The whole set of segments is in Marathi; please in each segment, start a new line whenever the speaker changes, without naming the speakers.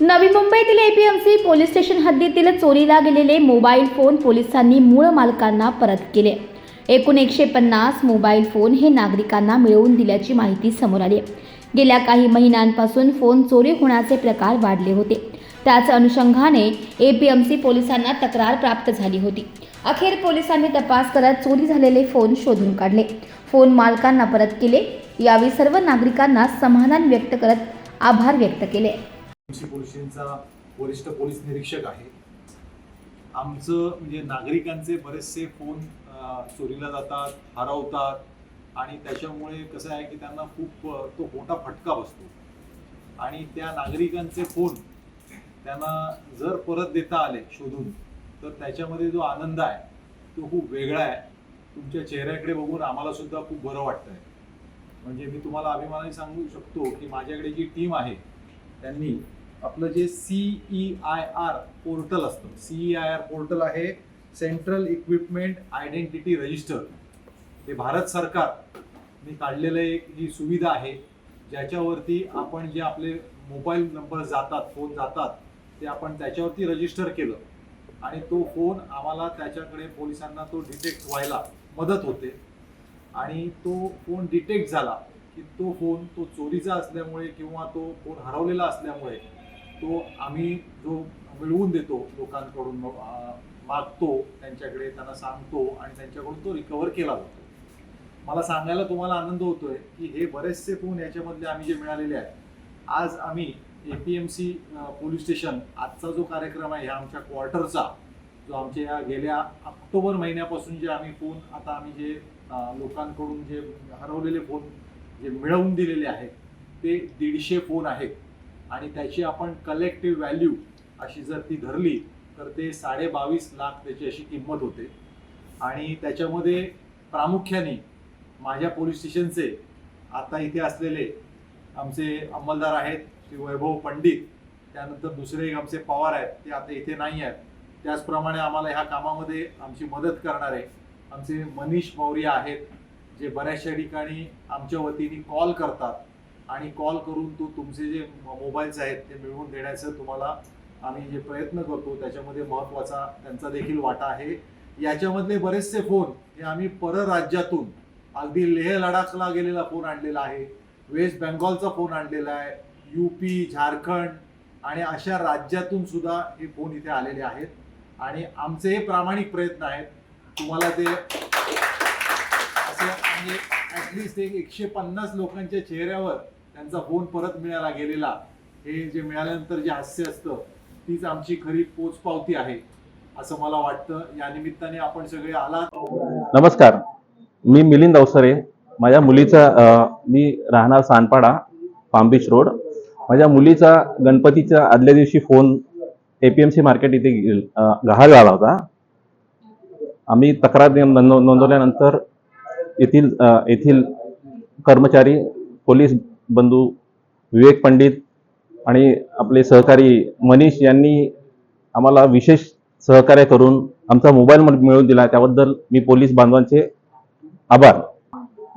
नवी मुंबईतील एपीएमसी पोलीस स्टेशन हद्दीतील चोरीला गेलेले मोबाईल फोन पोलिसांनी मूळ मालकांना परत केले. एकूण एकशे पन्नास मोबाईल फोन हे नागरिकांना मिळवून दिल्याची माहिती समोर आली. गेल्या काही महिन्यांपासून फोन चोरी होण्याचे प्रकार वाढले होते. त्याच अनुषंगाने एपीएमसी पोलिसांना तक्रार प्राप्त झाली होती. अखेर पोलिसांनी तपास करत चोरी झालेले फोन शोधून काढले. फोन मालकांना परत केले. यावेळी सर्व नागरिकांना समाधान व्यक्त करत आभार व्यक्त केले.
पोलिसांचा वरिष्ठ पोलीस निरीक्षक आहे. आमचं म्हणजे नागरिकांचे बरेचसे फोन चोरीला जातात हरवतात आणि त्याच्यामुळे कसं आहे की त्यांना खूप तो मोठा फटका बसतो. आणि त्या नागरिकांचे फोन त्यांना जर परत देता आले शोधून तर त्याच्यामध्ये जो आनंद आहे तो खूप वेगळा आहे. तुमच्या चेहऱ्याकडे बघून आम्हाला सुद्धा खूप बरं वाटतंय. म्हणजे मी तुम्हाला अभिमानाने सांगू शकतो की माझ्याकडे जी टीम आहे त्यांनी आपलं जे C E I R portal असतं. C E I R portal आहे सेंट्रल इक्विपमेंट आयडेंटिटी रजिस्टर हे भारत सरकारने काढलेलं एक ही सुविधा आहे ज्याच्यावरती आपण जे आपले मोबाईल नंबर जातात फोन जातात ते आपण त्याच्यावरती रजिस्टर केलं. आणि तो फोन आम्हाला त्याच्याकडे पोलिसांना तो डिटेक्ट व्हायला मदत होते. आणि तो फोन डिटेक्ट झाला की तो फोन तो चोरीचा असल्यामुळे किंवा तो फोन हरवलेला असल्यामुळे तो आम्ही जो मिळवून देतो लोकांकडून मागतो त्यांच्याकडे त्यांना सांगतो आणि त्यांच्याकडून तो रिकवर केला जातो. मला सांगायला तुम्हाला आनंद होतोय की हे बरेचसे फोन याच्यामधले आम्ही जे मिळालेले आहेत आज आम्ही A P M C police station आजचा जो कार्यक्रम आहे ह्या आमच्या क्वार्टरचा जो आमच्या या गेल्या ऑक्टोबर महिन्यापासून जे आम्ही फोन आता आम्ही जे लोकांकडून जे हरवलेले फोन जे मिळवून दिलेले आहेत ते दीडशे फोन आहेत. आणि त्याची आपण कलेक्टिव्ह व्हॅल्यू अशी जर ती धरली तर ते साडे बावीस लाख त्याची अशी किंमत होते. आणि त्याच्यामध्ये प्रामुख्याने माझ्या पोलीस स्टेशनचे आता इथे असलेले आमचे अंमलदार आहेत श्री वैभव पंडित त्यानंतर दुसरे एक आमचे पवार आहेत ते आता इथे नाही आहेत. त्याचप्रमाणे आम्हाला ह्या कामामध्ये आमची मदत करणारे आमचे मनीष मौर्य आहेत जे बऱ्याचशा ठिकाणी आमच्या वतीने कॉल करतात. आणि कॉल करून तो तुमचे जे मोबाईल्स आहेत ते मिळवून देण्याचं तुम्हाला आम्ही जे प्रयत्न करतो त्याच्यामध्ये महत्त्वाचा त्यांचा देखील वाटा आहे. याच्यामधले बरेचसे फोन हे आम्ही परराज्यातून अगदी लेह लडाखला गेलेला फोन आणलेला आहे वेस्ट बेंगॉलचा फोन आणलेला आहे यूपी झारखंड आणि अशा राज्यातून सुद्धा हे फोन इथे आलेले आहेत. आणि आमचे हे प्रामाणिक प्रयत्न आहेत. तुम्हाला ते असं म्हणजे ॲटलिस्ट एक एकशे पन्नास लोकांच्या चेहऱ्यावर त्यांचा फोन परत मिळाला गेलेला हे जे मिळाल्यानंतर जे हास्य असतं तीच आमची खरी पोचपावती आहे असं मला वाटतं. या निमित्ताने आपण सगळे आलात.
नमस्कार. मी मिलिंद अवसरे. माझ्या मुलीचा मी राहणार सानपाडा पाम बीच रोड. माझ्या मुलीचा गणपतीच्या आदल्या दिवशी phone A P M C market इथे गे- गहाळ झाला होता. आम्ही तक्रार नोंदवल्यानंतर येथील येथील कर्मचारी पोलीस बंधू विवेक पंडित आणि आपले सहकारी मनीष यांनी आम्हाला विशेष सहकार्य करून आमचा मोबाईल मिळवून दिला. त्याबद्दल मी पोलीस बांधवांचे आभार.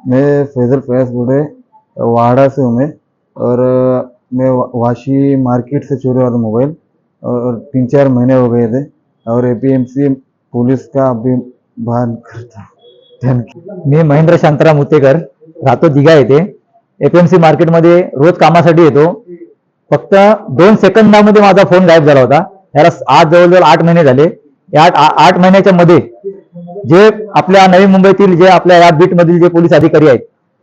मैं फैजल फैज बोल रहे वाड़ा से हूँ मैं और मैं वा- वाशी मार्केट से चोरी वाला मोबाइल और तीन चार महीने हो गए थे और एपीएमसी पुलिस का अभी भान करता।
मी महेंद्र शांताराम मुतेकर राहतो दिघा येथे एपीएमसी मार्केटमध्ये रोज कामासाठी येतो. फक्त दोन सेकंदामध्ये माझा फोन गायब झाला होता. याला आज जवळजवळ आठ महिने झाले. या आठ महिन्याच्या मध्ये जे आपल्या नवी मुंबईतील जे आपल्या या बीट मधील जे पोलीस अधिकारी आहेत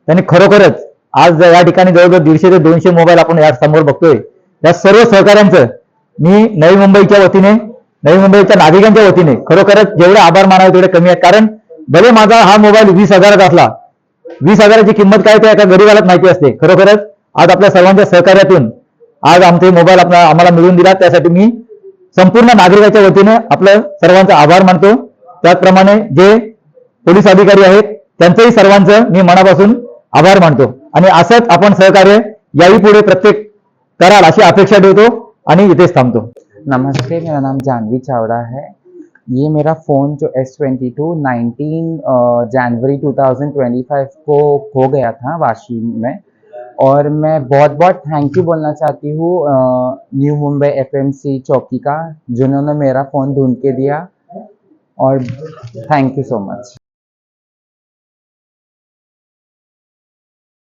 त्यांनी खरोखरच आज या ठिकाणी जवळजवळ दीडशे ते दोनशे मोबाईल आपण या समोर बघतोय. या सर्व सहकाऱ्यांचं मी नवी मुंबईच्या वतीने नवी मुंबईच्या नागरिकांच्या वतीने खरोखरच जेवढे आभार मानावे तेवढे कमी आहेत. कारण भले माझा हा मोबाईल वीस हजाराचा असला वीस हजाराची किंमत काय ते एका गरीबालाच माहिती असते. खरोखरच आज आपल्या सर्वांच्या सहकार्यातून आज आमचे मोबाईल आपला आम्हाला मिळवून दिला. त्यासाठी मी संपूर्ण नागरिकाच्या वतीने आपलं सर्वांचा आभार मानतो. त्याचप्रमाणे जे पोलीस अधिकारी आहेत त्यांचंही सर्वांचं मी मनापासून आभार मानतो. आणि असंच आपण सहकार्य याही पुढे प्रत्येक कराल अशी अपेक्षा ठेवतो आणि इथेच थांबतो.
नमस्ते मेरा नाम जानवी चावड़ा है. ये मेरा फ़ोन जो एस ट्वेंटी टू नाइनटीन जनवरी 2025 को खो गया था वाशी में। और मैं बहुत बहुत थैंक यू बोलना चाहती हूँ न्यू मुंबई एफएमसी चौकी का, जिन्होंने मेरा फ़ोन ढूंढ के दिया। और थैंक यू सो मच